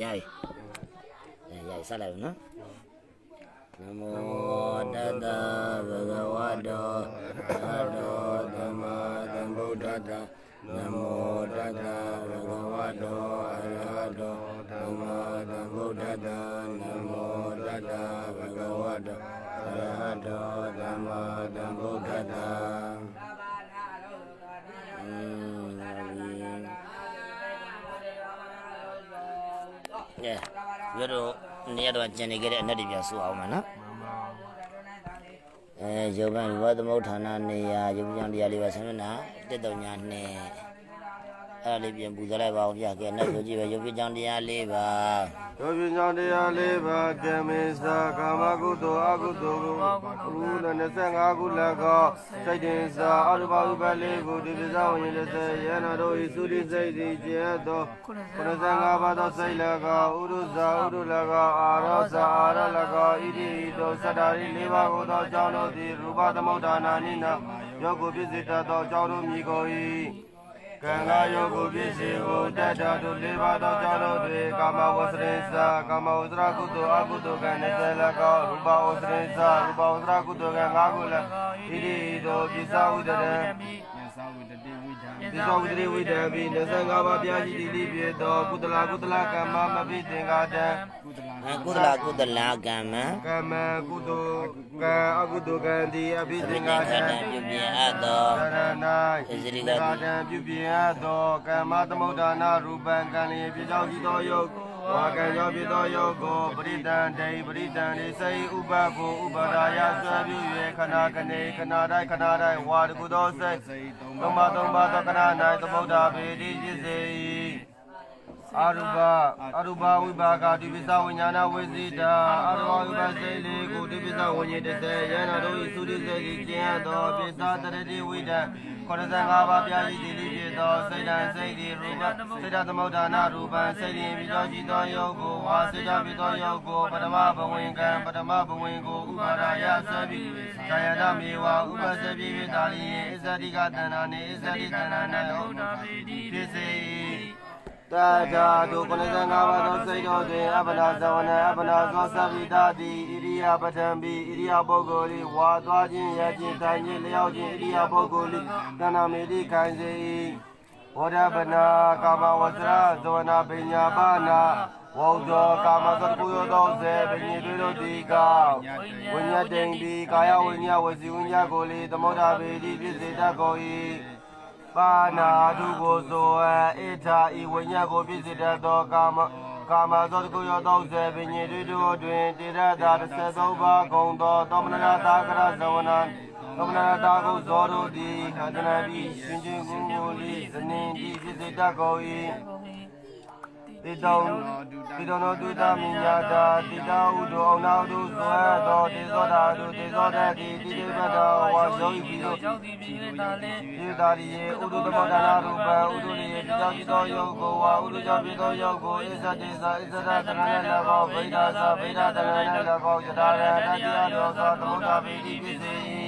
ရပြီအဲရပြီဆက်လိုက်ဦးနော်နမောတတဗုဒ္ဓဝါဒောသာတောသမ္မာသမ္ဗုဒ္ဓတ္တနမောတတဗုဒ္ဓဝါဒောအရဟတောသမ္မာသမ္ဗုဒ္ဓတ္တနမောတတဗုဒ္ဓဝါဒောအရဟတောသမ္မာသမ္ဗုဒ္ဓတ္တ ရတော့နေရတော့ကျန်နေခဲ့တဲ့အနက်တွေပြန်ဆိုအောင်မနော်အဲယောဂံဝတ်သမုဋ္ဌာနနေရယုံကြံတရားလေးပါဆမ်းမနာတက်တော်ညာနဲ့အဲ့ဒါလေးပြန်ပူဇော်လိုက်ပါအောင်ဗျာကဲနောက်ဆိုကြည့်ပဲယုံကြံတရားလေးပါ တို့ပြင်းတရားလေးပါကမေသာကာမကုသိုလ်အကုသိုလ်ကိုဘုရား25ခုလက်ကောစိတ်တင်စာအရုပဥပလေးကိုဒီပဇာဝင်လက်သက်ယန္နာတို့ဤသုတိစိတ်သည်ကျဲသော95ပါးသောစိတ်လက်ကောဥရုဇာဥရုလက်ကောအာရောဇာအာရလက်ကောဣတိဤသို့စတ္တာရီ၄ပါးကိုသောကြောင့်တို့သည်ရူပသမုဋ္ဌာနာနိနာယောကိုပြည့်စုံတတ်သောကြောင့်တို့မြည်ကို၏ ကံကာယောကိုပြည့်စုံကိုတတ်တော်သူ၄ပါးသောကြောင့်တို့သည်ကာမဝဆရိသကာမဝဆရကုသိုလ်အကုသိုလ်ကံ20လက်ကောရူပဝဆရိသရူပဝဆရကုသိုလ်ကံ5ခုလက်ဣတိဤသို့ပိဿဝုဒ္ဒရံ ဒီသောဝိတရိဝိတံပိ25ပါးပြာရှိတိလိဖြစ်သောကုသလကုသလကမ္မမပိသင်္ကာတံအဲကုသလကုသလကမ္မကမ္မကုသိုလ်ကံအကုသိုလ်ကံတိအပိသဝိင်္တ္တကာခတံတံပြုပြင်အပ်သောသရဏိသင်္ကာတံပြုပြင်အပ်သောကမ္မသမုဒ္ဒနာရူပံကံလျင်ပြကြောင်းရှိသောယုတ်ဝါကံကြောင့်ဖြစ်သောယုတ်ကိုပရိဒံဒိပရိဒံနေစိဥပကိုဥပရာယဆွဲပြု၍ခဏကနေခဏတိုင်းခဏတိုင်းဝါတကုသောစိတ်သုံးပါးသုံးပါးသောခဏ၌သမုဒ္ဒပေတိဖြစ်စေ၏ အရူပအရူပဝိပါကတိပိသဝိညာဏဝိဇိတာအရူပဝိပါစေလေးကိုတိပိသဝိညာဉ်တစေယန္နာတို့၏သုရိစေတိကျင့်သောပိသတရတိဝိဒံ95ပါးပြာရှိသည်လေးဖြစ်သောစိတ်တံစိတ်ဒီရူပစိတ်တသမုဒ္ဒနာရူပံစိတ်ရင်ပြီးသောရှိသောယုတ်ကိုဝါစိတ်တပြီးသောယုတ်ကိုပထမဘဝင်ကံပထမဘဝင်ကိုဥပါရာယဆွဲပြီးကာယတမေဝဥပစေပြည့်တာလျင်အစ္ဆတိကတဏ္ဍာနှင့်အစ္ဆတိတဏ္ဍာ၌ဟုတ်တာဖြစ်စေ တာတာတို့95ပါးသောစိတ်တော်တွင်အပ္ပနာဇဝနအပ္ပနာသောသဗ္ဗိတာတိဣရိယာပထံပိဣရိယာပုဂ္ဂိုလ်ဤဝါသွားခြင်းရခြင်းတိုင်ခြင်းလျောက်ခြင်းဣရိယာပုဂ္ဂိုလ်ဤတဏ္ဍမေတိခံစေ၏ဝဒဗနာကာမဝဇရဇဝနာပညာပါနာဝေါဒောကာမသကုယောသောစေပညေတွေတို့ဒီကဝိညာတိန်ဒီကာယဝိညာဝစီဝိညာကိုလေသမုဒ္ဒဗေတိဖြစ်စေတတ်ကုန်၏ ပါနာတုကိုသောအေထာဤဝိညာကိုဖြစ်စေတတ်သောကာမကာမသောတကုယောသောစေပညေတွေတို့တွင်တေရတာ33ပါးကုန်သောသောမနတာသာကရဇဝနာသမဏတာကိုဇောတို့သည်ခန္ဓနာပြီးရှင်ချင်းကိုကိုလိဇနင်ဒီဖြစ်စေတတ်ကုန်၏ တိတောင်တိတောင်တို့တွေ့တာမြညာတာတိတောဥတို့အောင်နာတို့ဇွဲတော်တေဇောတာတို့တေဇောတတ်သည်တိတိပတ္တဝါယောဤပြီးတို့ရောက်သည်ဖြစ်၍သာလင်ဒီသာရိယေဥဒုသမဒနာရူပံဥဒုရိယေတိတောจิตသောယောကိုဝါဥဒုကြောင့်ဖြစ်သောယောကိုဣဇတိသာဣဇဒတရဏနဘောဗိဒာသာဗိဒာတရဏနဘောယတာရတတိယလောသောသမုဒ္ဒဗေတိဖြစ်စေ၏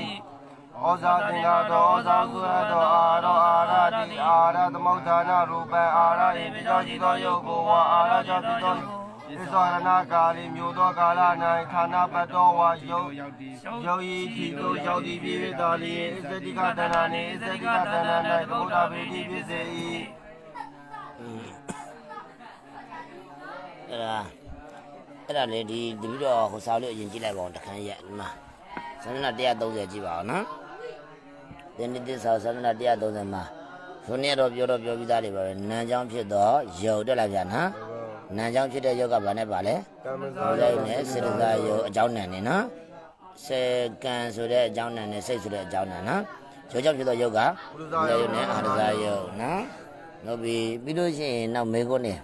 ဩဇာတင်္ဂသောဩဇာကုရသောအာရောအာရတိအာရသမုဒ္ဒနာရူပံအာရယေတိတောจิตသောယောကိုဝါအာရကြောင့်ဖြစ်သောဣဇာရဏကာလိမျိုးသောကာလ၌ခန္ဓာပတ္တောဝါယုတ်ယောဤတိတို့ရောက်သည်ဖြစ်၍သာလျှင်ဣဇတိကတဏ္ဍာနှင့်ဣဇတိကတဏ္ဍာ၌သမုဒ္ဒဗေတိဖြစ်စေ၏အဲ့ဒါအဲ့ဒါလေဒီတပည့်တော်ဟိုစာလေးအရင်ကြည့်လိုက်ပါအောင်တခန်းရက်ဒီမှာသန္န130ကြည့်ပါအောင် နော်ဒီနေ့ဒီစာသန္န130မှာခုနေ့တော့ပြောတော့ပြောပြီးသားတွေပါပဲနန်းချောင်းဖြစ်တော့ယုတ်တက်လာပြန်နော်နန်းချောင်းဖြစ်တဲ့ယုတ်ကဘာနဲ့ပါလဲကမ္မဇာဟောလိုက်နဲ့စေတသာယုတ်အကြောင်းနံနေနော်စေကံဆိုတဲ့အကြောင်းနံနဲ့စိတ်ဆိုတဲ့အကြောင်းနံနော်ယုတ်ကြောင့်ဖြစ်တော့ယုတ်ကယုတ်နဲ့အာရဇာယုတ်နော်နောက်ပြီးပြီးလို့ရှိရင်နောက်မေခွန်းနေ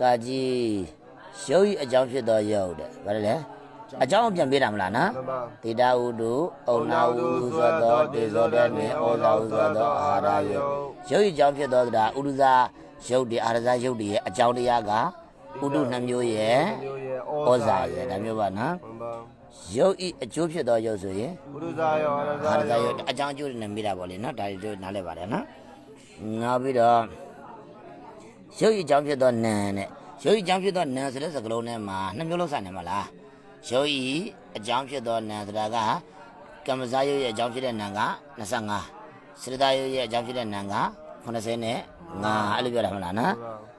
ကာကြီးရုပ်ဤအကြောင်းဖြစ်သောရုပ်တဲ့ဗါတယ်လေ အကြောင်းပြန်ပေးတာမလားနော်မမတေတာဟုတုဩနာဟုသောသောတေဇောတဲ့တွင်ဩဇာဟုသောသောအာဟာရယုတ်ရုပ်ဤအကြောင်းဖြစ်သောတာဥဒုဇာရုပ်တွေအာရဇာရုပ်တွေရဲ့အကြောင်းတရားကဥဒုနှမျိုးရဲ့မျိုးရဲ့ဩဇာရဲ့ဒါမျိုးပါနော်မမရုပ်ဤအကျိုးဖြစ်သောရုပ်ဆိုရင်ဘုရုဇာယောအာရဇာအာရဇာယောရုပ်အကြောင်းအကျိုးတွေနဲ့မိတာပေါ့လေနော်ဒါတွေတို့နားလည်ပါတယ်နော်နောက်ပြီးတော့ရုပ်ဤအကြောင်းဖြစ်သောနာမ်နဲ့ရုပ်ဤအကြောင်းဖြစ်သောနာဆိုတဲ့စကားလုံးထဲမှာနှစ်မျိုးလုံးဆိုင်နေမလား ရုပ်ဤအကြောင်းဖြစ်သောနာဆိုတာကကမ္မဇာယုတ်ရဲ့အကြောင်းဖြစ်တဲ့နာက25စေတသာယုတ်ရဲ့အကြောင်းဖြစ်တဲ့နာက80နဲ့5အဲ့လိုပြောတာမလားနော်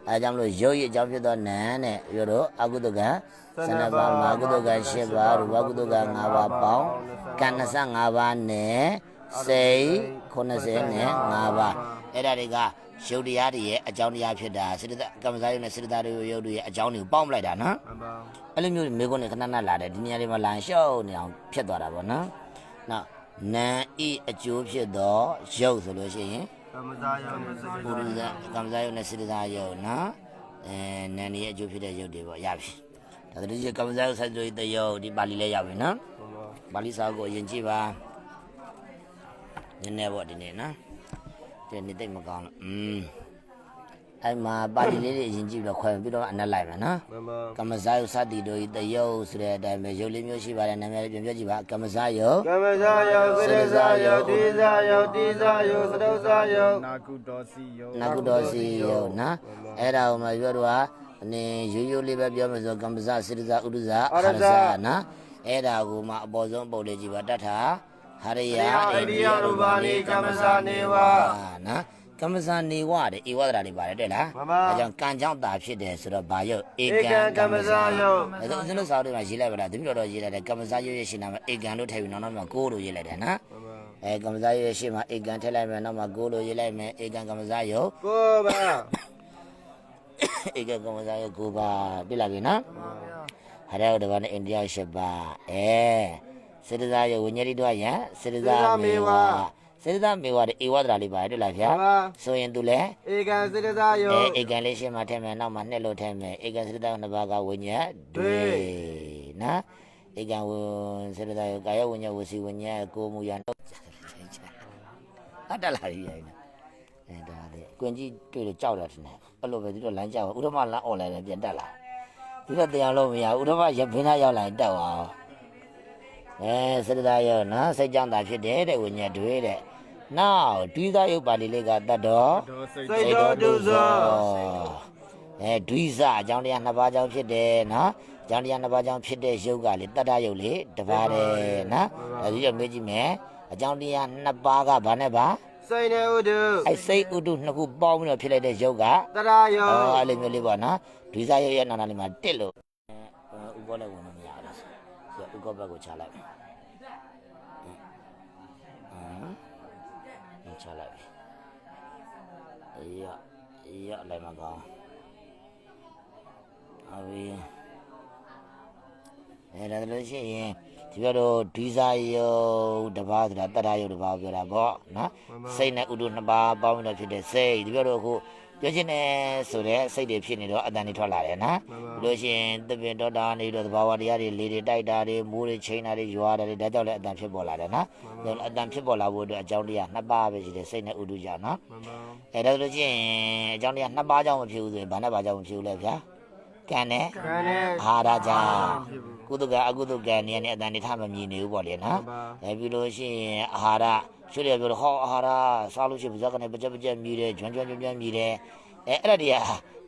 အဲဒါကြောင့်မလို့ရုပ်ဤအကြောင်းဖြစ်သောနာနဲ့ပြောတော့အကုသကံ12ပါးမာကုသကံ10ပါးရူပကုသကံ5ပါးပေါင်းကံ25ပါးနဲ့စိတ်80နဲ့5ပါးအဲ့ဒါတွေကရုပ်တရားတွေရဲ့အကြောင်းတရားဖြစ်တာစေတသာကမ္မဇာယုတ်နဲ့စေတသာယုတ်ရုပ်တွေရဲ့အကြောင်းတွေကိုပေါင်းပလိုက်တာနော်မှန်ပါ အဲ့လိုမျိုးမိကုန်းနဲ့ခဏခဏလာတယ်ဒီနေရာလေးမှာလာရင်ရှော့နေအောင်ဖြစ်သွားတာပေါ့နော်။နောက်နာဤအကျိုးဖြစ်သောရုပ်ဆိုလို့ရှိရင်ကမ္မဇာယောနဲ့စိတ်ပုရိသကမ္မဇာယုတ်နဲ့စေတသာယုတ်နော်အဲနာနေရဲ့အကျိုးဖြစ်တဲ့ရုပ်တွေပေါ့ရပြီ။ဒါတည်းကကမ္မဇာယုတ်ဆက်သွေးတဲ့ရုပ်ဒီပါဠိလေးရောက်ပြီနော်မှန်ပါ။ပါဠိစာကိုအရင်ကြည့်ပါ။နည်းနည်းပေါ့ဒီနေ့နော်။ဒီနေ့တိတ်မကောင်းလို့อืม အဲ့မှာပါဠိလေးတွေအရင်ကြည့်ပြီးတော့ခွဲပြီးတော့အနက်လိုက်မယ်နော်။မှန်ပါကမ္မဇာယုစတိတို့ဤတယုတ်ဆိုတဲ့အတိုင်းပဲရုပ်လေးမျိုးရှိပါတယ်နာမည်လေးပြန်ပြောကြည့်ပါကမ္မဇာယုကမ္မဇာယောစေတဇာယောတိဇာယောတိဇာယောသရုပ်ဇာယောနာကုတော်စီယောနာကုတော်စီယုနော်အဲ့ဒါကိုမှပြောတော့အနေရိုးရိုးလေးပဲပြောမယ်ဆိုကမ္မဇာစေတဇာဥဒ္ဒဇာအာရဇာနော်အဲ့ဒါကိုမှအပေါ်ဆုံးပုတ်လေးကြည့်ပါတတ်တာဟရိယအိန္ဒိယရူပါနိကမ္မဇာနေဝနော် ကမ္မဇာနေဝတဲ့ဧဝဒရာတွေပါတယ်တဲ့လားမှန်ပါအဲကြောင့်ကံကြောင့်တာဖြစ်တယ်ဆိုတော့ဘာယုတ်ဧဧကံကမ္မဇာယောအဲဒါဦးဇင်းတို့စာအုပ်တွေမှာရေးလိုက်ပါလားတပည့်တော်တော်ရေးလိုက်တယ်ကမ္မဇာယုတ်ရဲ့ရှင်နာမှာဧကံလို့ထည့်ပြီးနောက်နောက်မှာကိုလို့ရေးလိုက်တယ်နော်မှန်ပါအဲကမ္မဇာယုတ်ရဲ့ရှင်မှာဧကံထည့်လိုက်မယ်နောက်မှာကိုလို့ရေးလိုက်မယ်ဧကံကမ္မဇာယုတ်ကိုပါဧကံကမ္မဇာယုတ်ကိုပါပြလိုက်ပြီနော်ဟာရဟုတ်တယ်ဗာနဲ့အိန္ဒိယရှစ်ပါအဲစေတဇာယုတ်ဝိညာဉ်တို့ရစေတဇာမေဝ စေတဇာမေဝတဲ့ဧဝဒရာလေးပါတယ်တွေ့လားဗျာမှန်ပါဆိုရင်သူလည်းဧကံစေတဇာယောအဲဧကံလေးရှင်းမှာထည့်မယ်နောက်မှာနှစ်လို့ထည့်မယ်ဧကံစေတသာနှစ်ပါးကဝိညာဉ်တွေနော်ဧကံဝစေတသာယကာယဝိညာဉ်ဝစီဝိညာဉ်ကိုမူရတော့အတလာရီရိုင်းအဲဒါလေကွင်ကြီးတွေ့လို့ကြောက်တယ်ထင်တယ်အဲ့လိုပဲဒီတော့လမ်းကြောက်ဥဒ္ဓမလမ်းអော်လိုက်တယ်ပြန်တက်လာဒီတော့တရားလို့မရဘူးဥဒ္ဓမရဘင်းသားရောက်လာရင်တက်သွား အဲစေတသာယောနော်စိတ်ကြောင့်သာဖြစ်တယ်တဲ့ဝိညာဉ်တွေတဲ့နောက်ဒွိသယုတ်ပါဠိလေးကတတ်တော့တော်စိတ်စိတ်တော်ဒုဇောအဲဒွိစအကြောင်းတရားနှစ်ပါးကြောင့်ဖြစ်တယ်နော်အကြောင်းတရားနှစ်ပါးကြောင့်ဖြစ်တဲ့ရုပ်ကလေတတ္တရုပ်လေတပါးတယ်နော်အဲဒီတော့မေးကြည့်မယ်အကြောင်းတရားနှစ်ပါးကဘာနဲ့ပါစိတ်နေဥဒုအဲစိတ်ဥဒုနှစ်ခုပေါင်းပြီးတော့ဖြစ်လိုက်တဲ့ရုပ်ကတရာယောအော်အဲ့လိုမျိုးလေးပေါ့နော်ဒွိစရုပ်ရဲ့နာနာလေးမှာတစ်လို့ဥကောလည်းဝင်လို့မရဘူးဆိုတော့ဥ ကောဘက်ကိုချလိုက်ဟမ်ချလိုက်အေးရအေးရလည်းမကောင်းဟုတ်ပြီအဲဒါလို့ရှိရင်ဒီဘက်တော့ဒီဇာယုတ်တစ်ပါးဆိုတာတတ္တယုတ်တစ်ပါးကိုပြောတာပေါ့နော်စိတ်နဲ့ဥဒုနှစ်ပါးပေါင်းပြီးတော့ဖြစ်တဲ့စိတ်ဒီဘက်တော့အခု ပြောချင်တယ်ဆိုတော့စိတ်တွေဖြစ်နေတော့အတန်တွေထွက်လာတယ်နော်ဒီလို့ရှိရင်သပင်တော်တာနေတော့သဘာဝတရားတွေလေတွေတိုက်တာတွေမိုးတွေချိန်တာတွေရွာတာတွေဒါကြောင့်လည်းအတန်ဖြစ်ပေါ်လာတယ်နော်ဒါအတန်ဖြစ်ပေါ်လာဖို့အတွက်အကြောင်းတရားနှစ်ပါးပဲရှိတယ်စိတ်နဲ့ဥဒုကြောင့်နော်မှန်ပါအဲဒါဆိုလို့ရှိရင်အကြောင်းတရားနှစ်ပါးကြောင့်မဖြစ်ဘူးဆိုရင်ဘာနဲ့ဘာကြောင့်မဖြစ်ဘူးလဲဗျာကံနဲ့ကံနဲ့အာဟာရကြောင့်ကုသကအကုသကံနေနဲ့အတန်နေထမမြင်နေဘူးပေါ့လေမှနော်န်ပါအဲပြီးလို့ရှိရင်အာဟာရ ရွှေရပြောတော့ဟောအာဟာရစားလို့ရှိရင်ပါးစပ်ကနေပကြက်ပကြက်မြည်တယ်ကျွမ်းကျွမ်းကျွမ်းကျွမ်းမြည်တယ်အဲအဲ့ဒါတွေက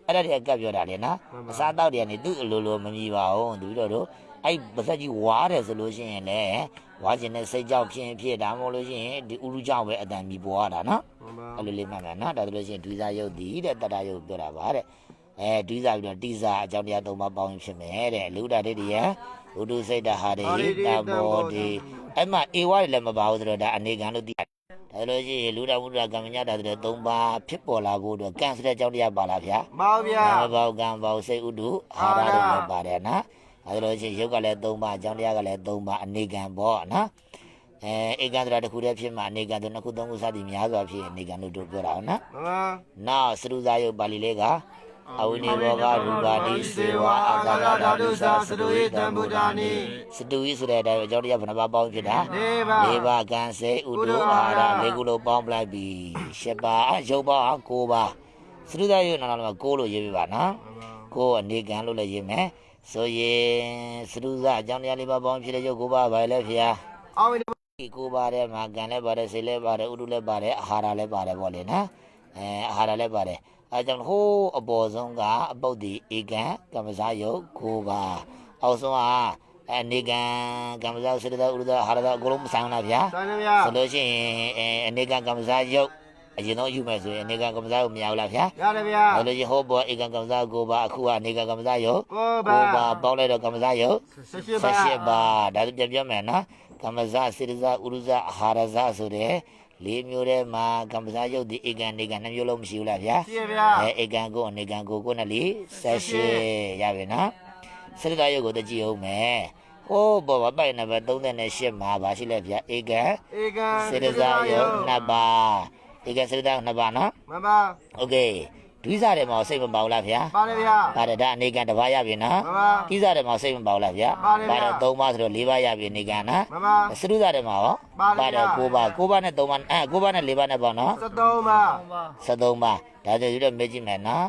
အဲ့ဒါတွေကကပ်ပြောတာလေနော်အစားတောက်တွေကနေသူ့အလိုလိုမမြည်ပါဘူးသူတို့တို့အဲ့ပါးစပ်ကြီးဝါတယ်ဆိုလို့ရှိရင်လေဝါခြင်းနဲ့စိတ်ကြောက်ဖြစ်ရင်ဖြစ်ဒါမှမဟုတ်လို့ရှိရင်ဒီဥရုကြောင့်ပဲအတန်မြည်ပေါ်ရတာနော်မှန်ပါအဲ့လိုလေးမှတ်မယ်နော်ဒါဆိုလို့ရှိရင်ဒွိဇာယုတ်ဒီတဲ့တတ္တယုတ်ပြောတာပါတဲ့အဲဒွိဇာပြီးတော့တိဇာအကြောင်းတရားသုံးပါးပေါင်းရင်ဖြစ်မယ်တဲ့လူဒ္ဓဒိဋ္ဌိယဘုဒ္ဓစိတ်တဟာရိတဘောဒီ အဲ့မှာဧဝရလည်းမပါဘူးဆိုတော့ဒါအနေကံလို့သိရတယ်ဒါဆိုလို့ရှိရင်လူဒ္ဓဘုဒ္ဓကမ္မညတာဆိုတဲ့သုံးပါးဖြစ်ပေါ်လာဖို့တော့ကံဆိုတဲ့အကြောင်းတရားပါလားဗျာမောင်ဗျာနာမဘောကံဘောစိတ်ဥဒုအာရတို့လည်းပါတယ်နော်ဒါဆိုလို့ရှိရင်ယုတ်ကလည်းသုံးပါးအကြောင်းတရားကလည်းသုံးပါးအနေကံပေါ့နော်အဲဧကံဆိုတာတစ်ခုတည်းဖြစ်မှာအနေကံဆိုနှစ်ခုသုံးခုစသည်များစွာဖြစ်အနေကံလို့တို့ပြောတာဟုတ်နော်မှန်ပါနောက်စရုဇာယုတ်ပါဠိလေးက အဝိနေဘောကရူပါတိစေဝအာကာရဓာတုသာစတုဟိတံဗုဒ္ဓာနိစတုဟိဆိုတဲ့အတိုင်းအကြောင်းတရားဘယ်နှပါပေါင်းဖြစ်တာနေပါ၄ပါးကံစေဥဒုအာဟာရ၄ခုလုံးပေါင်းပလိုက်ပြီ၈ပါးအယုတ်ပါ၉ပါးစရုဇာယုတ်နာနာမှာ၉လို့ရေးပြပါနော်ကိုယ်အနေကံလို့လည်းရေးမယ်ဆိုရင်စရုဇာအကြောင်းတရား၄ပါးပေါင်းဖြစ်တဲ့ယုတ်၉ပါးပါလေဖေဟာအောင်းနေဒီကိုပါတယ်မှာကံလည်းပါတယ်စိတ်လည်းပါတယ်ဥဒုလည်းပါတယ်အာဟာရလည်းပါတယ်ပေါ့လေနော်အဲအာဟာရလည်းပါတယ် အဲကြောင့်ဟိုးအပေါ်ဆုံးကအပုတ်ဒီဧကံကမ္မဇာယုတ်ကိုပါအောက်ဆုံးကအနေကံကမ္မဇာစေတသာဥရဒဟာရဒအကုန်လုံးမဆိုင်ဘူးလားဗျာဆိုင်တယ်ဗျာဆိုလို့ရှိရင်အဲအနေကံကမ္မဇာယုတ်အရင်တော့ယူမယ်ဆိုရင်အနေကံကမ္မဇာယုတ်မရဘူးလားဗျာရတယ်ဗျာအဲလိုကြီးဟိုးပေါ်ဧကံကမ္မဇာကိုပါအခုကအနေကံကမ္မဇာယုတ်ကိုပါကိုပါပေါင်းလိုက်တော့ကမ္မဇာယုတ်ဆက်ရှိပါဆက်ရှိပါဒါဆိုပြန်ပြောမယ်နော်ကမ္မဇစေတဇဥရုဇအာဟာရဇဆိုတဲ့ လေးမျိုးထဲမှာကမ္မဇယုတ်ဒီဧကန်နေကန်နှမျိုးလုံးမရှိဘူးလားဗျာ ရှိရဗျာ အဲဧကန်ကိုအနေကန်ကိုကိုနဲ့လီဆက်ရှိရပြီနော်စေတဇယုတ်ကိုတကြည့်အောင်မယ်ဟိုးဘောပါပိုက်နံပါတ်38မှာပါရှိလဲဗျာဧကန် ဧကံ စေတဇယုတ်နှစ်ပါးဧကန်စေတဇယုတ်နှစ်ပါးနော် မပါ โอเค ဒွိစားတယ်မှာစိတ်မပေါဘူးလားဗျာပါတယ်ဗျာပါတယ်ဒါအနေကန်တစ်ပါးရပြီနော်မပါကိစ္စတယ်မှာစိတ်မပေါဘူးလားဗျာပါတယ်ဗျာပါတယ်သုံးပါးဆိုတော့၄ပါးရပြီနေကန်နော်မပါစရုဒတယ်မှာရောပါတယ်ဗျာ9ပါး9ပါးနဲ့3ပါးအဲ9ပါးနဲ့4ပါးနဲ့ပေါ့နော်73ပါ73ပါးဒါဆိုရွတ်မေးကြည့်မယ်နော်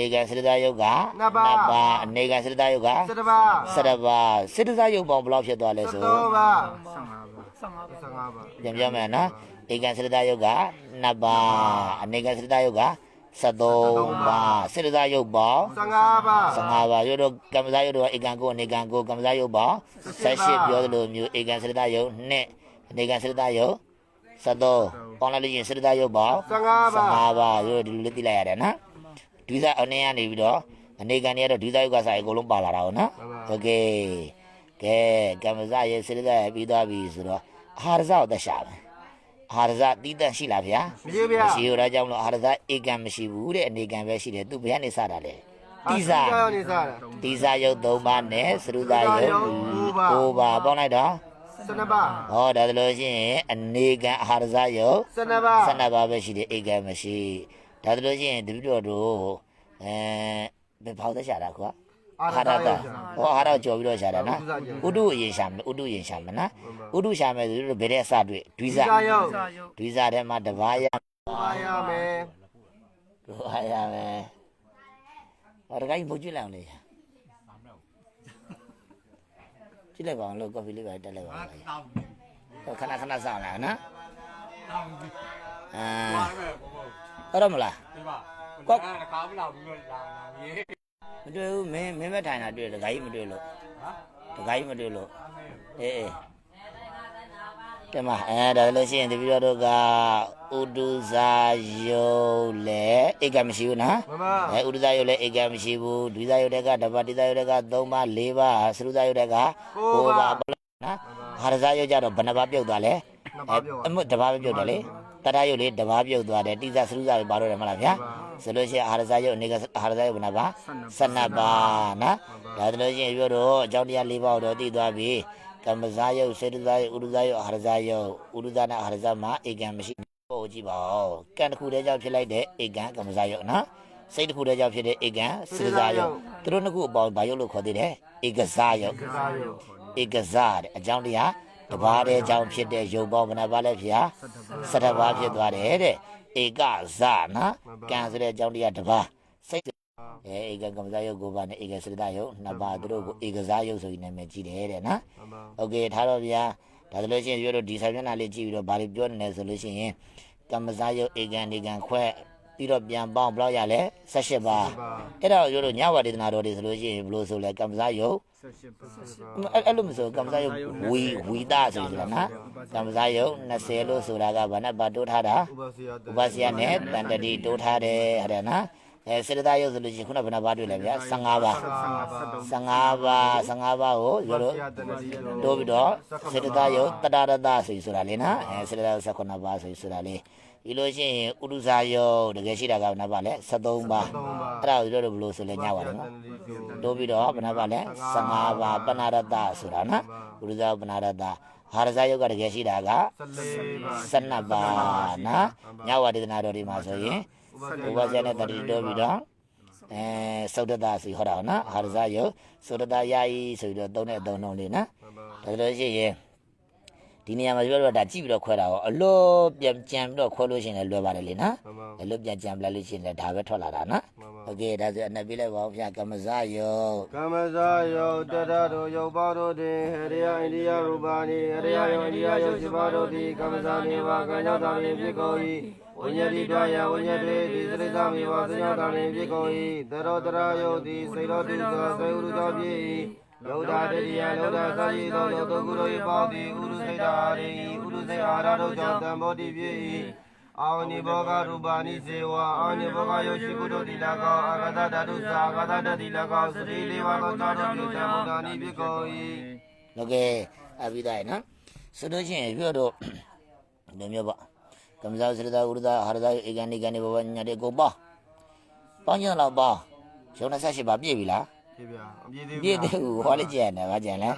ဧကစရုဒယုတ်ကနှစ်ပါးနှစ်ပါးအနေကစရုဒယုတ်က7ပါ7ပါးစရုဒယုတ်ပေါင်းဘယ်လောက်ဖြစ်သွားလဲဆို73ပါ15ပါ15ပါပြန်ပြောမယ်နော်ဧကစရုဒယုတ်ကနှစ်ပါးအနေကစရုဒယုတ်က 73ပါးစရုဒယုတ်ပေါင်း 15ပါ 15ပါးရွတ်တော့ကမ္မဇယုတ်တော့ဧကံကိုအနေကံကိုကမ္မဇယုတ်ပေါင်း78ပြောသလိုမျိုးဧကံစရုဒယုတ်2အနေကံစရုဒယုတ်73ပေါင်းလိုက်လို့ရှိရင်စရုဒယုတ်ပေါင်း 15ပါ 15ပါရွတ်ဒီလိုလေးသိလိုက်ရတယ်နော်ဒွိသအနေကနေပြီးတော့အနေကံတွေကတော့ဒွိသယုတ်ကစားအကုန်လုံးပါလာတာဟုတ်နော်โอเคကဲကမ္မဇရဲ့စရုဒယပြီးသွားပြီဆိုတော့အာဟာရဇကိုသက်ရှာမယ်အာ ဟာရဇတီးတန့်ရှိလားဗျာမရှိဗျာမရှိဘူးဒါကြောင့်မလို့အာဟာရဇဧကံမရှိဘူးတဲ့အနေကံပဲရှိတယ်သူဘယ်ကနေစတာလဲတိစာနေစားတာတိစာယုတ်၃ပါးနဲ့သရုဒယုတ်၉ပါးပေါင်းလိုက်တော့12ပါဟောဒါဆိုလို့ရှိရင်အနေကံအာဟာရဇယုတ်12ပါ12ပါးပဲရှိတယ်ဧကံမရှိဒါဆိုလို့ရှိရင်တပိတော်တို့အဲဘယ်ပေါက်သက်ရှာတာကွာ အာဟာရတဟောအာဟာရကြော်ပြီးတော့ရှာတာနော်ဥဒုအရင်ရှာမယ်ဥဒုအရင်ရှာမယ်နော်ဥဒုရှာမယ်ဆိုတော့ဘယ်တဲ့အစတွေ့ဒွိစာစာရုပ်စာရုပ်ဒွိစာထဲမှာတပါးရပါရမယ်တို့အားရမယ်ဟောတခိုင်းမကြည့်လိုက်အောင်လေကြည့်လိုက်ပါအောင်လို့ကော်ဖီလေးပါတက်လိုက်ပါအောင်ဟောခဏခဏစောင့်လာနော်အာဟုတ်တော့မလားဒီပါကောက်ကားမလောက်ပြီးတော့လာလာရေး မတွေ့ဘူးမင်းမင်းပဲထိုင်တာတွေ့တယ်တခိုင်းမတွေ့လို့ဟာတခိုင်းမတွေ့လို့အေးအေးတက်မအဲဒါလို့ရှိရင်တပည့်တော်တို့ကဥဒုဇာယုတ်လေဧကမရှိဘူးနော်မမအဲဥဒ္ဒဇယုတ်လည်းဧကမရှိဘူးဒွိဇယုတ်တက်ကတပတ်တိဇယုတ်တက်က3ပါး4ပါးသရုဇယုတ်တက်က9ပါးပေါ့နော်ဟာရဇယုတ်ကြတော့ဘယ်နှပါးပြုတ်သွားလဲနှစ်ပါပြောအမှုတစ်ပါးပဲပြုတ်တယ်လေ တရယုတ်လေးတစ်ပါးပြုတ်သွားတယ်တိဇသရုဇယုတ်ပါတော့တယ်မလားဗျာဆိုလို့ရှိရင်ဟာရဇယုတ်အနေကဟာရဇယုတ်ဘယ်နှပါး12ပါးနော်ဒါဆိုလို့ရှိရင်ပြောတော့အကြောင်းတရား၄ပါးတော့တည်သွားပြီကမ္မဇယုတ်စေတဇယုတ်ဥဒ္ဒဇယုတ်ဟာရဇယုတ်ဥဒ္ဒဇနဲ့ဟာရဇမှာဧကံမရှိပို့ကြည့်ပါဦးကံတစ်ခုတည်းကြောင့်ဖြစ်လိုက်တဲ့ဧကံကမ္မဇယုတ်နော်စိတ်တစ်ခုတည်းကြောင့်ဖြစ်တဲ့ဧကံစေတဇာယုတ်သူတို့နှစ်ခုအပေါင်းဘာယုတ်လို့ခေါ်သေးတယ်ဧကဇာယုတ်စာရုပ်ဧကဇာတဲ့အကြောင်းတရား တပါးတည်းကြောင့်ဖြစ်တဲ့ယုတ်ပေါင်းဘယ်နှပါးလဲဖေဟာ၁၇ပါးဖြစ်သွားတယ်တဲ့ဧကဇာနော်ကံဆိုတဲ့အကြောင်းတရားတပါးစိတ်အဲဧကကမ္မဇာယုတ်ကိုပါနဲ့ဧကစေတဇာယုတ်နှစ်ပါးသူတို့ကိုဧကဇာယုတ်ဆိုပြီးနာမည်ကြီးတယ်တဲ့နော် မမ โอเคထားတော့ဗျာဒါဆိုလို့ရှိရင်ပြောတော့ဒီဆိုင်မျက်နှာလေးကြည့်ပြီးတော့ဘာလို့ပြောနေလဲဆိုလို့ရှိရင်ကမ္မဇာယုတ်ဧကန်ဧကန်ခွဲပြီးတော့ပြန်ပေါင်းဘယ်လောက်ရလဲ18ပါး ပါ အဲ့တော့ပြောလို့ညဝဒေသနာတော်တွေဆိုလို့ရှိရင်ဘယ်လိုဆိုလဲကမ္မဇာယုတ် 18ပါ အဲ့အဲ့လိုမဆိုကမ္မဇာယုတ်ဝီဝီတာဆိုဆိုတာနော်ကမ္မဇာယုတ်20လို့ဆိုတာကဘာနဲ့ဘာတိုးထားတာဥပစီယဥပစီယနဲ့တန်တတိတိုးထားတယ်ဟဲ့တယ်နော် အဲစေတသာယုတ်ဆိုလို့ရှိရင်ခုနကဘယ်နှပါးတွေ့လဲဗျာ15ပါး15ပါး15ပါးကိုပြောလို့တိုးပြီးတော့စေတသာယုတ်တတရတဆိုဆိုတာလေနော်အဲစေတသာ18ပါးဆိုဆိုတာလေဒီလိုရှိရင်ဥဒုဇာယုတ်တကယ်ရှိတာကဘယ်နှပါးလဲ73ပါးအဲ့ဒါကိုပြောလို့ဘယ်လိုဆိုလဲညပါလေနော်တိုးပြီးတော့ဘယ်နှပါလဲ15ပါးပဏာရတဆိုတာနော်ဘုရားပဏာရတဟာရဇယုတ်ကတကယ်ရှိတာက12ပါးနော်ညဝဒေသနာတော်ဒီမှာဆိုရင် ဘုရားကျမ်းနဲ့တတိတိုးပြီးတော့အဲသုဒ္ဓတာစီဟောတာနော်ဟာရဇယုတ်သုဒ္ဓတာယာယီဆိုပြီးတော့သုံးတဲ့သုံးလုံးလေးနော်ဒါဆိုလို့ရှိရင် ဒီနေရာမှာပြောတော့ဒါကြည့်ပြီးတော့ခွဲတာရောအလို့ပြန်ကြံပြီးတော့ခွဲလို့ရှိရင်လည်းလွယ်ပါတယ်လေနော်အလို့ပြန်ကြံပလိုက်လို့ရှိရင်လည်းဒါပဲထွက်လာတာနော်โอเคဒါဆိုအနက်ပြလိုက်ပါဦးဗျာကမ္မဇယုတ် ကမ္မဇာယောတတတို့ယောပေါတို့တင်ဟရိယအိန္ဒိယရူပါနိဟရိယယောအိန္ဒိယယောရှိပါတို့သည်ကမ္မဇာနေဝကံကြောင့်သာလျှင်ဖြစ်ကုန်၏ ဝိညာတိတွာယဝိညာတိဒီသရိသမီဝသညာတော်ရင်ဖြစ်ကုန်၏သရောတရာယုတ်သည်စေရောတိသောစေဥရသောဖြစ်၏ လောဒာတရိယလောဒာသာယိသောလောကုရုယပေါတိဥရုစိတ်တာရိဥရုစိတ်အာရတောကြောင့်တံဘောတိဖြစ်၏အာဝနိဘောဂရူပါနိဇေဝအာနိဘောဂယောရှိကုတုတိလကောအာဂတဓာတုသာအာဂတတတိလကောသတိလေးပါးသောသာတော်ပြုတံဘောဓာနိဖြစ်ကုန်၏ဟုတ်ကဲ့အပြီးတိုင်းနော်ဆိုလို့ရှိရင်ပြောတော့ဒီမျိုးပါကမ္ဇာစရဒဥရဒဟာရဒဧကန်ဒီကန်ဒီဘဝညာတေကိုပါပေါင်းကြလောက်ပါရုံ28ပါပြည့်ပြီလား ဖြစ်ဗျာအပြည့်သေးပြည့်သေးဘူးဟောလေးကြံတယ်ဗာကြံလဲ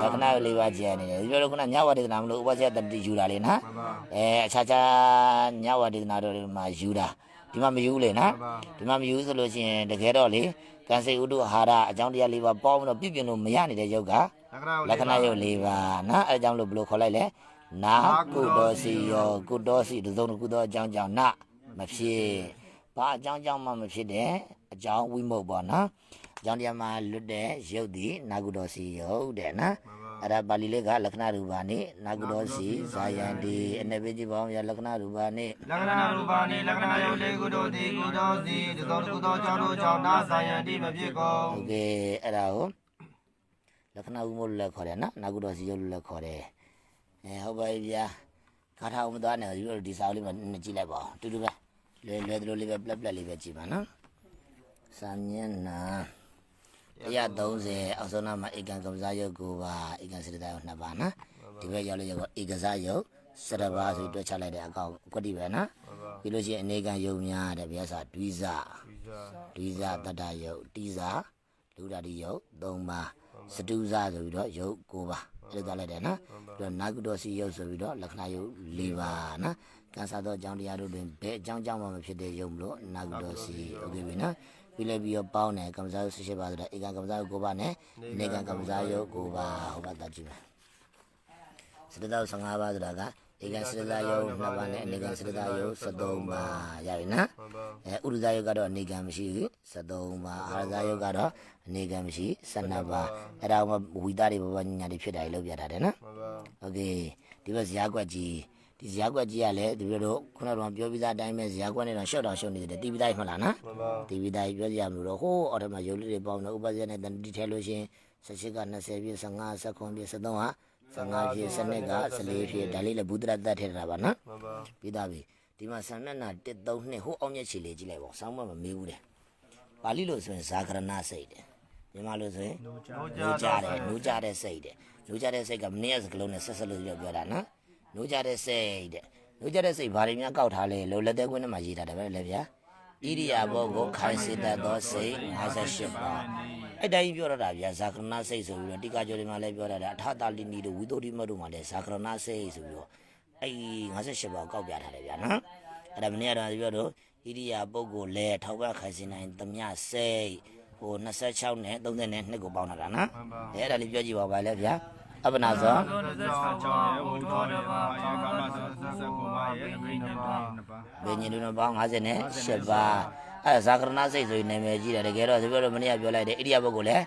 လက္ခဏာလေးပါကြံနေတယ်ပြောလို့ခုနညဝတေသနာမလို့ဥပဇ္ဇတတိယူတာလေနော်မှန်ပါအဲအခြားခြားညဝတေသနာတို့မှာယူတာဒီမှာမယူလေနော်မှန်ပါဒီမှာမယူဆိုလို့ရှိရင်တကယ်တော့လေကံစေဥဒ္ဓဟာရအကြောင်းတရားလေးပါပေါင်းပြီးတော့ပြည့်ပြည့်လို့မရနေတဲ့ယုတ်ကလက္ခဏာလက္ခဏာယုတ်၄ပါးနော်အဲအကြောင်းလို့ဘယ်လိုခေါ်လိုက်လဲနာကုတောစီယောကုတောစီတစ်စုံတစ်ခုသောအကြောင်းကြောင့်နမဖြစ်ဘာအကြောင်းကြောင့်မှမဖြစ်တဲ့အကြောင်းဝိမုတ်ပေါ့နော်အ ကြောင်းတရားမှာလွတ်တဲ့ယုတ်ဒီနာကုတောစီယုတ်တဲ့နော်အဲ့ဒါပါဠိလေးကလက္ခဏာရူပါနိနာကုတောစီဇာယန္တိအနေပိจิပေါင်းရလက္ခဏာရူပါနိ လက္ခဏာရူပါနိလက္ခဏာယုတ်လေးကုတို့သည်ကုသောစီတသောကုသောကြောင့်တို့ကြောင့်နာဇာယံတိမဖြစ်ကုန် โอเคအဲ့ဒါကိုလက္ခဏာဝိမုတ်လို့လည်းခေါ်တယ်နော်နာကုတောစီယုတ်လို့လည်းခေါ်တယ်အဲဟုတ်ပါပြီဗျာ ခါထားအောင်မသွားနဲ့ဒီလိုဒီစာအုပ်လေးမှာနည်းကြည့်လိုက်ပါဦးတူတူပဲလွယ်လွယ်သလိုလေးပဲပလက်ပလက်လေးပဲကြည့်ပါနော်စာမျက်နှာ 130အောက်ဆုံးနာမှာဧကံကမ္မဇာယုတ်ကိုပါဧကံစေတသာယုတ်နှစ်ပါနော်ဒီဘက်ရောက်လို့ရောက်ဧကဇာယုတ်စရပါဆိုတွက်ချလိုက်တဲ့အကောင့်ကွက်တိပဲနော်ပြီးလို့ရှိရင်အနေကံယုတ်များတဲ့ဗျာစာဒွိဇဒွိဇတတ္တယုတ်တိဇလူဒတိယုတ်3ပါစတုဇဆိုပြီးတော့ယုတ်9ပါအဲ့ဒါလိုက်တယ်နော်ပြီးတော့နာကုတောစီယုတ်ဆိုပြီးတော့လက္ခဏာယုတ်4ပါနော်ကံစားသောအကြောင်းတရားတို့တွင်ဘယ်အကြောင်းကြောင့်မှမဖြစ်တဲ့ယုတ်မလို့နာကုတောစီโอเคပြီနော် ပြီးလည်းပြီးတော့ပေါင်းတယ်ကမ္မဇာယုတ်18ပါဆိုတာဧကံကမ္မဇာယုတ်9ပါနဲ့နေကံကမ္မဇာယုတ်9ပါဟောပါတတ်ကြည့်မယ်စတတော15ပါဆိုတာကဧကံစတတာယုတ်2ပါနဲ့အနေကံစတတာယုတ်73ပါရပြီနော် အဲဥရဇာယုတ်ကတော့အနေကံမရှိဘူး73ပါအာရဇာယုတ်ကတော့အနေကံမရှိ12ပါအဲ့ဒါမှဝိသားတွေဘဝညာတွေဖြစ်တာတွေလောက်ပြတာတယ်နော် မှန်ပါ โอเคဒီဘက်ဇာကွက်ကြီး ဒီဇာကွက်ကြီးကလည်းဒီလိုတော့ခုနကတော့ပြောပြီးသားအတိုင်းပဲဇာကွက်နဲ့တော့ရှော့တောင်ရှုံနေတယ်တီးပြီးသားမှလားနော်မှန်ပါတီးပြီးသားပြောကြရမလို့တော့ဟိုးအော်တမှာယုတ်လေးတွေပေါင်းတော့ဥပဇာနဲ့တန်တီထဲလို့ရှင်18က20ပြည့်15 19ပြည့်73ဟာ15ပြည့်12က14ပြည့်ဒါလေးလည်းဘုဒ္ဓရတတ်ထဲတာပါနော်မှန်ပါပြီးသားပြီဒီမှာဆံမျက်နှာ132ဟိုအောင်မြက်ချီလေးကြည့်လိုက်ပါဆောင်းမမမေးဘူးတဲ့ပါဠိလို့ဆိုရင်ဇာကရဏစိတ်တဲ့မြန်မာလို့ဆိုရင်နိုးနိုးကြတယ်နိုးကြတဲ့စိတ်တဲ့နိုးကြတဲ့စိတ်ကမနေ့ကစကလုံးနဲ့ဆက်ဆက်လို့ပြောပြောတာနော် နိုးကြတဲ့စိတ်တဲ့နိုးကြတဲ့စိတ်ဘာတွေများကောက်ထားလဲလို့လက်သေးကွင်းထဲမှာရေးထားတယ်ပဲလေဗျာဣရိယာဘောကိုခိုင်စေတတ်သောစိတ်58ပါအဲ့တိုင်းပြောရတာဗျာဇာကရဏစိတ်ဆိုပြီးတော့တိကကျော်တွေမှာလည်းပြောရတာအထတာလိနီတို့ဝိသုဒ္ဓိမတို့မှာလည်းဇာကရဏစိတ်ဆိုပြီးတော့အဲ့58ပါးကောက်ပြထားတယ်ဗျာနော်အဲ့ဒါမနေ့ကတော့ပြောတော့ဣရိယာပုဂ္ဂိုလ်လဲထောက်ပံ့ခိုင်စင်နိုင်သမျှစိတ်ဟို26နဲ့30နဲ့2ကိုပေါင်းထားတာနော်အဲ့အဲ့ဒါလေးပြောကြည့်ပါဦးပါလေဗျာ အပနာဇော6ရဲ့ဝုသောတပါးအာကာမသသကုမာရဲ့အမိနပါဘယ်ညင်လူနပေါင်း50နဲ့8ပါးအဲ့ဇာကရဏစိတ်ဆိုရင်နာမည်ကြီးတယ်တကယ်တော့ပြောတော့မနေ့ကပြောလိုက်တယ်ဣရိယာပုဂ္ဂိုလ်လဲ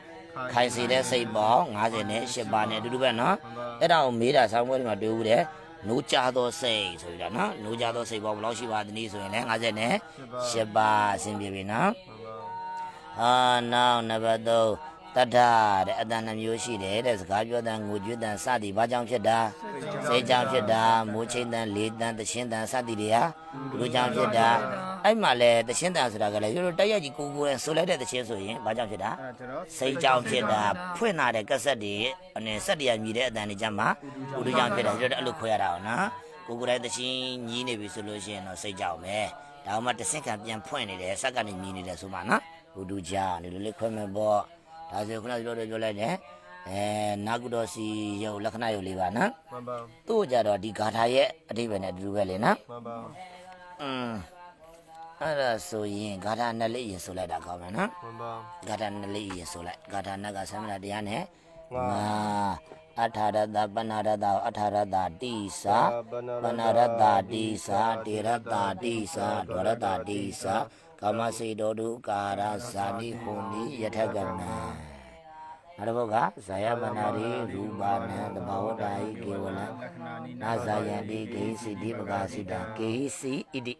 ခိုင်စီတဲ့စိတ်ပေါင်း50နဲ့8ပါးနဲ့အတူတူပဲနော်အဲ့ဒါကိုမေးတာဆောင်းပွဲတွေမှာတွေ့ဦးတယ်နိုးကြသောစိတ်ဆိုပြီးတော့နော်နိုးကြသောစိတ်ပေါင်းဘယ်လောက်ရှိပါသနည်းဆိုရင်လည်း50နဲ့8ပါးအဆင်ပြေပြီနော်အာနောက်နံပါတ်3 တတ္ထတဲ့အတန်နှမျိုးရှိတယ်တဲ့စကားပြောတဲ့ငိုကြွတန်စသည်ဘာကြောင့်ဖြစ်တာစိတ်ကြောင့်ဖြစ်တာမိုးချိန်တန်လေးတန်တချင်းတန်စသည်တွေဟာလူကြောင့်ဖြစ်တာအဲ့မှာလဲတချင်းတန်ဆိုတာကလည်းရိုးရိုးတက်ရက်ကြီးကိုကိုယ်နဲ့ဆိုလိုက်တဲ့တချင်းဆိုရင်ဘာကြောင့်ဖြစ်တာစိတ်ကြောင့်ဖြစ်တာဖွင့်လာတဲ့ကက်ဆက်တွေအနေဆက်တရားမြည်တဲ့အတန်တွေကြမှာဥဒုကြောင့်ဖြစ်တာရိုးရိုးအဲ့လိုခွဲရတာအောင်နော်ကိုကိုယ်တိုင်တချင်းညီးနေပြီဆိုလို့ရှိရင်တော့စိတ်ကြောင့်ပဲဒါမှမတဆင့်ခံပြန်ဖွင့်နေတယ်စက်ကနေမြည်နေတယ်ဆိုမှနော်ဥဒုကြောင့်ဒီလိုလေးခွဲမယ်ပေါ့ ဒါဆိုခုနပြောတော့ပြောလိုက်တယ်အဲနာကုတော်စီရုပ်လက္ခဏာရုပ်လေးပါနော်မှန်ပါသူ့ကြတော့ဒီဂါထာရဲ့အတိပ္ပယ်နဲ့အတူတူပဲလေနော်မှန်ပါอืมအဲ့ဒါဆိုရင်ဂါထာနှစ်လေးရင်ဆိုလိုက်တာကောင်းမယ်နော်မှန်ပါဂါထာနှစ်လေးရင်ဆိုလိုက်ဂါထာနှစ်ကဆမ်းမလာတရားနဲ့ငါငါအထာရတပဏာရတအထာရတတိစာပဏာရတတိစာတေရတတိစာဒဝရတတိစာ ကာမစေတောတုကာရဇာနိခုန်ဤယထကမံနောက်တစ်ပုဒ်ကဇာယမနာရိရူပါနံတဘာဝတ္တာဟိကေဝလံနာဇာယံတိဂေဟိစီတိပကာစီတံဂေဟိစီဣတိ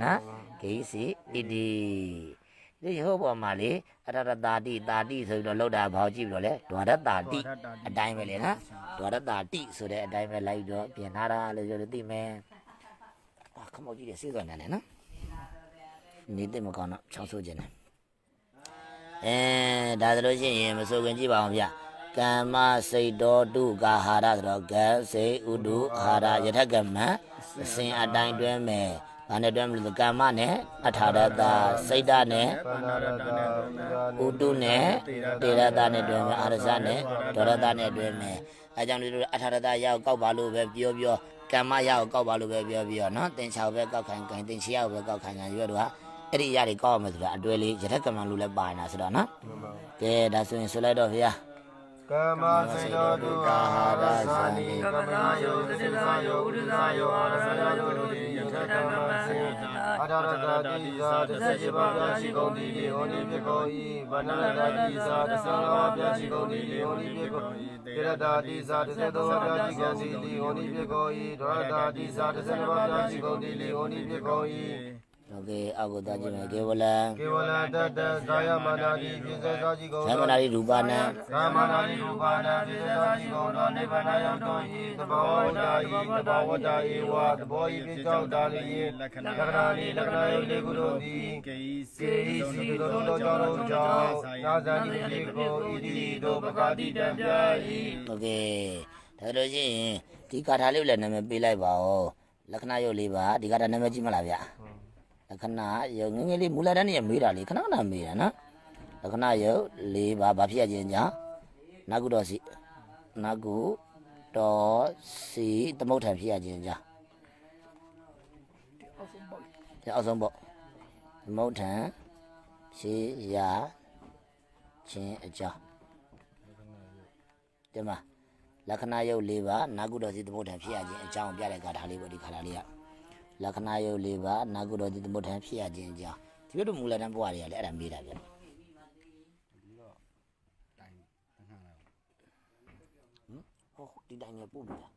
နော်ဂေဟိစီဣတိဒီဟောပေါ်မှာလေအရရတာတိတာတိဆိုပြီးတော့လောက်တာဘောက်ကြည့်ပြီးတော့လေဒွါရတာတိအတိုင်းပဲလေနော်ဒွါရတာတိဆိုတဲ့အတိုင်းပဲလိုက်တော့ပြင်ထားတာလို့ပြောလို့သိမယ်အာခမောက်ကြီးတွေစိတ်သွားနေတယ်နော် နေတဲ့မကောင်းတော့ချောင်းဆိုးခြင်းတယ်အဲဒါဆိုလို့ရှိရင်မဆိုခင်ကြည့်ပါအောင်ဗျကမ္မစိတ်တော်တုကာဟာရဆိုတော့ကံစိတ်ဥဒုအာဟာရယထကမံအစဉ်အတိုင်းတွဲမယ်ဘာနဲ့တွဲမလို့ကမ္မနဲ့အထာရတစိတ်ဓာတ်နဲ့ပဏာရတနဲ့ဥတုနဲ့တေရတနဲ့တွဲမယ်အာရဇနဲ့ဒေါရတနဲ့တွဲမယ်အဲကြောင့်ဒီလိုအထာရတရောက်ကောက်ပါလို့ပဲပြောပြောကမ္မရောက်ကောက်ပါလို့ပဲပြောပြောနော်တင်ချောက်ပဲကောက်ခိုင်ခိုင်တင်ချေရောက်ပဲကောက်ခိုင်ခိုင်ရွက်တော့ အဲ့ဒီအရာတွေကောက်ရမယ်ဆိုတာအတွဲလေးယထကမံလို့လည်းပါနေတာဆိုတော့နော်ကဲဒါဆိုရင်ဆိုလိုက်တော့ဖေဟာကမ္မစေတောတုကာဟာရဇာနိကမ္မနာယောသစ္စာယောဥဒ္ဒစာယောအာရဇာယောတုတိယထကမ္မစေအထာရတတိဇာတစ်ဆက်ရှိပါးပြရှိကုန်သည်လေဟောနိဖြစ်ကုန်၏ဗန္နရတတိဇာတစ်ဆက်ပါးပြရှိကုန်သည်လေဟောနိဖြစ်ကုန်၏တေရတာတိဇာတစ်ဆက်သောပြရှိကုန်သည်လေဟောနိဖြစ်ကုန်၏ဒရတာတိဇာတစ်ဆက်ပါးပြရှိကုန်သည်လေဟောနိဖြစ်ကုန်၏ ကေအာဂုတจิตမေကေဝလံကေဝလံတတကာယမနာတိပြစ္ဆေသောကြီးကုန်သမနာတိရူပနာသမနာတိရူပနာပြစ္ဆေသောကြီးကုန်သောနိဗ္ဗာန်ရောက်တော်ဤသဘောတာဤသဘောတာဧဝသဘောဤပြကြောက်တာလေလက္ခဏာလေလက္ခဏာယုလေကုလိုတိကေဤစေဤစီသောတော်ကြောင့်ကြောင့်သာဇာတိလေကိုဤတိတို့ပဂတိတံပြဤဟုတ်ကဲ့ဒါလို့ရှိရင်ဒီကာထာလေးကိုလည်းနာမည်ပေးလိုက်ပါဦးလက္ခဏာယုတ်လေးပါဒီကာထာနာမည်ကြည့်မလားဗျာ လက္ခဏာရုပ်ငယ်ငယ်လေးမူလတန်းနေမေးတာလေခဏခဏမေးတာနော်လက္ခဏာရုပ်လေးပါဘာဖြစ်ရခြင်းကြောင့်နာကုတော်စီနာကုတော်စီသမုဋ္ဌံဖြစ်ရခြင်းကြောင့်ဒီအောက်ဆုံးပေါ့သမုဋ္ဌံဖြစ်ရခြင်းအကြောင်းတင်ပါလက္ခဏာယုတ်၄ပါးနာကုတော်စီသမုဋ္ဌံဖြစ်ရခြင်းအကြောင်းပြတဲ့ဂါထာလေးပေါ့ဒီဂါထာလေးက လက္ခဏာယုတ်၄ပါးနာကုတော်စီသမုဋ္ဌံဖြစ်ရခြင်းအကြောင်းဒီလိုမူလတန်းဘဝတွေကလည်းအဲ့ဒါမေးတာဗျဟောဒီတိုင်းနဲ့ပို့ပြီလား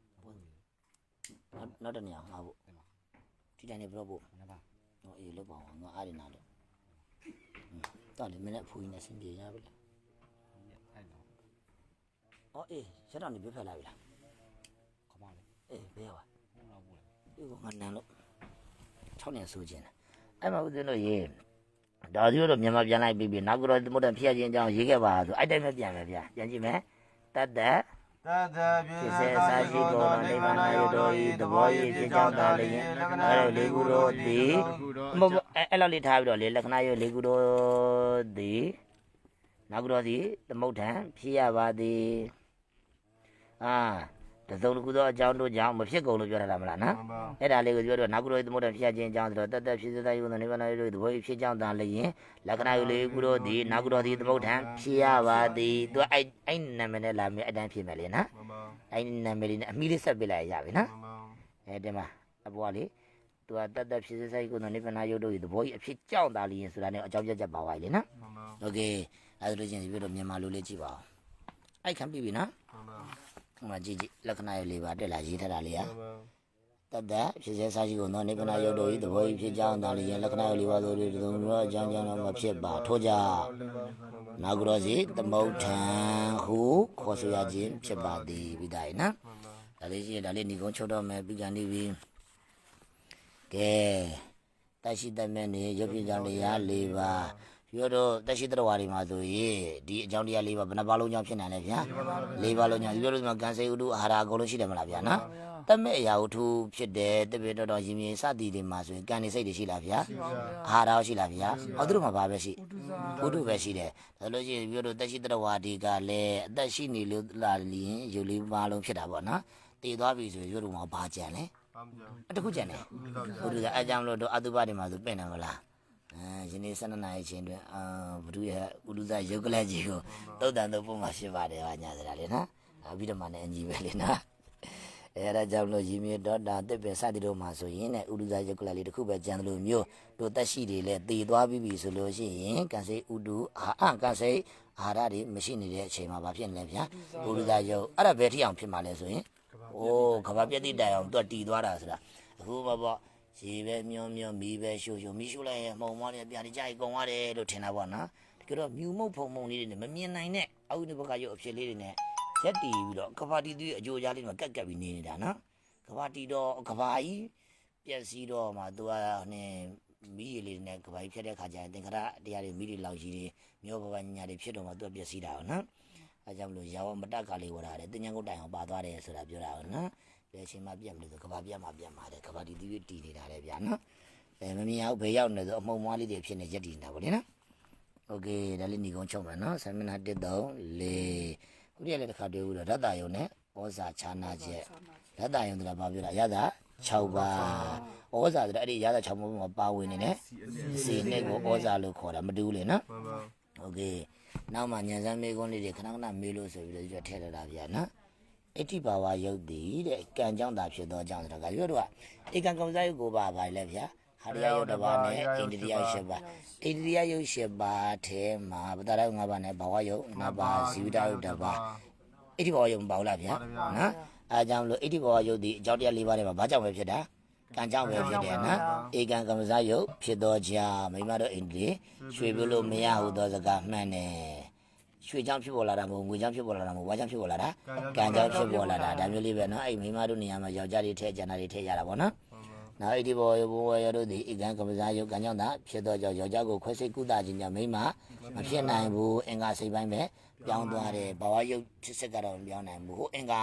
နောက်နောက်တနေရာငါဖို့ဒီတိုင်းနဲ့ဘယ်တော့ပို့ဟောအေးလောက်ပါအောင်ငါအားရနာလို့တော်တယ်မင်းနဲ့ဖူးနေစင်ပြေရပြီလားအော်အေးရက်တော်နေပြဖက်လာပြီလားခမလေးအေးဘယ်ရောက်ဒီကငါနန်းလို့ 6နေဆိုခြင်းအဲ့မှာဦးဇင်းတို့ရေးဒါဒီတော့မြန်မာပြန်လိုက်ပြီးပြီနောက်ကတော့သမုဒ္ဒံဖြစ်ခြင်းအကြောင်းရေးခဲ့ပါဆိုအဲ့တိုင်းပဲပြန်မယ်ဗျာပြန်ကြည့်မယ်တတ်တတ်တတပြစ္ဆေသာရှိကုန်သောနိဗ္ဗာန်ရောက်တော်ဤသဘောဤဖြစ်ကြောင်းသာလျင်အဲ့လိုလေးခုတို့သည်မဟုတ်ဘူးအဲ့အဲ့လောက်လေးထားပြီးတော့လေလက္ခဏာရုပ်လေးခုတော့သည်နောက်ခုတော့သည်သမုဋ္ဌံဖြစ်ရပါသည်အာ တစုံတစ်ခုသောအကြောင်းတို့ကြောင့်မဖြစ်ကုန်လို့ပြောရတာမလားနော်အဲ့ဒါလေးကိုပြောတော့နောက်ခုတော့သမုဋ္ဌံဖြစ်ရခြင်းအကြောင်းဆိုတော့တတ်တတ်ဖြစ်စေတဲ့ယုံတဲ့နိဗ္ဗာန်ရုပ်သဘောဖြစ်ကြောင်းသာလျင်လက္ခဏာရုပ်လေးခုတော့သည်နောက်ခုတော့သည်သမုဋ္ဌံဖြစ်ရပါသည်သူအဲ့အဲ့နာမည်နဲ့လာမယ်အတန်းဖြစ်မယ်လေနော်အဲ့နာမည်လေးနဲ့အမိလေးဆက်ပေးလိုက်ရပြီနော် အဲဒီမှာအပေါ်ကလေသူကတတ်တတ်ဖြစ်စေဆိုင်ကိုနိဗ္ဗာန်ရုပ်တို့ဤသဘောကြီးအဖြစ်ကြောက်တာလျင်ဆိုတာနဲ့အကြောင်းပြချက်ပါသွားပြီလေနော်โอเคအဲဒါလို့ချင်းဒီပြီးတော့မြန်မာလိုလေးကြည့်ပါဦးအဲ့ခံပြီပြီနော် ဟိုမှာကြည့်ကြည့်လက္ခဏာရုပ်လေးပါတက်လာရေးထားတာလေးဟာတတ်တတ်ဖြစ်စေဆိုင်ကိုနိဗ္ဗာန်ရုပ်တို့ဤသဘောကြီးဖြစ်ကြောက်တာလျင်လက္ခဏာရုပ်လေးပါဆိုလို့ဒီသုံးတော့အကြောင်းကြောင့်တော့မဖြစ်ပါထို့ကြောင့်နောက်ကြတော့စီသမုဋ္ဌံဟုခေါ်ဆိုရခြင်းဖြစ်ပါသည်ပြီးသားရေနော်ဒါလေးရှိရင်ဒါလေးညီကုန်းချုပ်တော့မယ်ပြီးကန်နေပြီကဲတရှိတမဲ့နေရုပ်ပြကြောင့်တရား၄ပါး ပြောတော့တရှိတရဝါတွေမှာဆိုရင်ဒီအကြောင်းတရား၄ပါးဘယ်နှပါလုံးကြောင့်ဖြစ်နိုင်လဲဗျာ၄ပါးလုံးကြောင့်ပြောလို့ဒီမှာကံစေဥဒုအာဟာရအကုန်လုံးရှိတယ်မလားဗျာနော်တမဲ့အရာဝတ္ထုဖြစ်တယ်တပည့်တော်တော်ရင်မြင်စသည်တွေမှာဆိုရင်ကံနေစိတ်တွေရှိလားဗျာအာဟာရရှိလားဗျာအော်သူတို့မှာဘာပဲရှိဥဒုပဲရှိတယ်ဒါလို့ရှိရင်ပြောတော့တရှိတရဝါတွေကလည်းအသက်ရှိနေလို့လာလျင်ယူလေးပါလုံးဖြစ်တာပေါ့နော်တည်သွားပြီဆိုရင်ပြောတော့မှာဘာကြံလဲအတခုကျန်တယ်ဘုရားအကြောင်းလို့တော့အတုပတွေမှာဆိုပြင်တယ်မလား အဲယနေ့12နာရီချင်းတွင်အာဘုရားဥဒုဇယုတ်ကလကြီးကိုတုတ်တန်တော့ပုံမှာဖြစ်ပါတယ်ဟာညာစရာလေနော်အပြီးတော့မှလည်းအညီပဲလေနော်အဲဒါကြောင့်လို့ရည်မြေတော့ဒါတစ်ပင်စသည်တို့မှာဆိုရင်ねဥဒုဇာယုတ်ကလလေးတစ်ခုပဲကြံတယ်လို့မျိုးတို့တက်ရှိတွေလဲတည်သွားပြီးပြီဆိုလို့ရှိရင်ကန်စိဥဒုအာအကန်စိအာဟာရတွေမရှိနေတဲ့အချိန်မှာဘာဖြစ်နေလဲဗျာဥဒုဇာယုတ်အဲ့ဒါဘယ်ထိအောင်ဖြစ်မှာလဲဆိုရင်အိုးကဘာပြက်တိတိုင်အောင်သူကတည်သွားတာဆိုတာအခုမပေါ့ ရေပဲမျောမျောမီးပဲရှို့ရှို့မီးရှို့လိုက်ရင်မှုံမောတယ်ပြန်ကြိုက်ကုန်သွားတယ်လို့ထင်တာပေါ့နော်တကယ်တော့မြူမုတ်ဖုံဖုံလေးတွေနဲ့မမြင်နိုင်တဲ့အောက်ဒီဘက်ကရုပ်အဖြစ်လေးတွေနဲ့ရက်တီပြီးတော့ကဘာတီတီအကြိုကြားလေးမှာကက်ကက်ပြီးနေနေတာနော်ကဘာတီတော့ကဘာကြီးပြက်စီးတော့မှသူကဟိုမီးရည်လေးနဲ့ကဘာကြီးဖြတ်တဲ့ခါကျရင်သင်္ခါရတရားတွေမီးတွေလောက်ကြီးတွေမျိုးဘဘညာတွေဖြစ်တော့မှသူကပြက်စီးတာဟုတ်နော်အဲကြောင့်မလို့ရောမတက်ကလေးဝလာတယ်တင်ညာကုတ်တိုင်အောင်ပါသွားတယ်ဆိုတာပြောတာဟုတ်နော် ဘယ်အချိန်မှပြက်မလို့ဆိုကဘာပြက်မှပြက်မှာတယ်ကဘာတီတီတီနေတာလေဗျာနော်အဲမမြင်အောင်ဘေးရောက်နေဆိုအမှုံမွားလေးတွေဖြစ်နေရက်တည်နေတာပေါ့လေနော်โอเคဒါလေးညီကုန်းချုပ်မယ်နော်ဆယ်မိနစ်1 3 4ခုတည်းလည်းတစ်ခါတည်းဦးတော့ဓာတ်တာယုံနဲ့ဩဇာခြားနာချက် ဓာတ်တာယုံဆိုတာဘာပြောတာအရသာ6ပါးဩဇာဆိုတာအဲ့ဒီအရသာ6ပါးမှာပါဝင်နေတယ်စီနဲ့ကိုဩဇာလို့ခေါ်တာမတူဘူးလေနော် မှန်ပါ โอเคနောက်မှညံစမ်းမေကွန်းလေးတွေခဏခဏမေးလို့ဆိုပြီးတော့ဒီထည့်ရတာဗျာနော် အဋ္ဌိဘာဝယုတ်တည်တဲ့ကံကြောင့်သာဖြစ်သောကြောင့်ဆိုတာကပြောတော့ဧကံကံစားယုတ်ကိုပါပါလေဗျာဟာရိယယုတ်တစ်ပါးနဲ့အိန္ဒိယယုတ်၈ပါးအိန္ဒိယယုတ်၈ပါးထဲမှာပတရယုတ်၅ပါးနဲ့ဘာဝယုတ်၅ပါးဇီဝတယုတ်တစ်ပါးအဋ္ဌိဘောယုံမပါဘူးလားဗျာနော်အဲကြောင့်မလို့အဋ္ဌိဘောယုတ်ဒီအကြောင်းတရား၄ပါးထဲမှာဘာကြောင့်ပဲဖြစ်တာကံကြောင့်ပဲဖြစ်တယ်နော်ဧကံကမ္မဇယုတ်ဖြစ်တော့ကြာမိမတို့အိန္ဒိရွှေပြုလို့မရဟုသောစကားမှန်တယ် ရွှေကြောင့်ဖြစ်ပေါ်လာတာမဟုတ်ငွေကြောင့်ဖြစ်ပေါ်လာတာမဟုတ်ဘာကြောင့်ဖြစ်ပေါ်လာတာကံကြောင့်ဖြစ်ပေါ်လာတာဒါမျိုးလေးပဲနော်အဲ့မိမတို့နေရာမှာယောက်ျားတွေထည့်ကျန်တာတွေထည့်ကြတာပေါ့နော်နောက်အဋ္ဌိဘောယုတ်ဘောယုတ်တို့ဒီဧကံကမ္မဇယုတ်ကံကြောင့်သာဖြစ်တော့ကြောင့်ယောက်ျားကိုခွဲစိတ်ကုသခြင်းကြောင့်မိမမဖြစ်နိုင်ဘူးအင်္ဂါစိတ်ပိုင်းပဲပြောင်းသွားတယ်ဘာဝယုတ်ဖြစ်စစ်ကတော့မပြောင်းနိုင်ဘူးဟိုအင်္ဂါ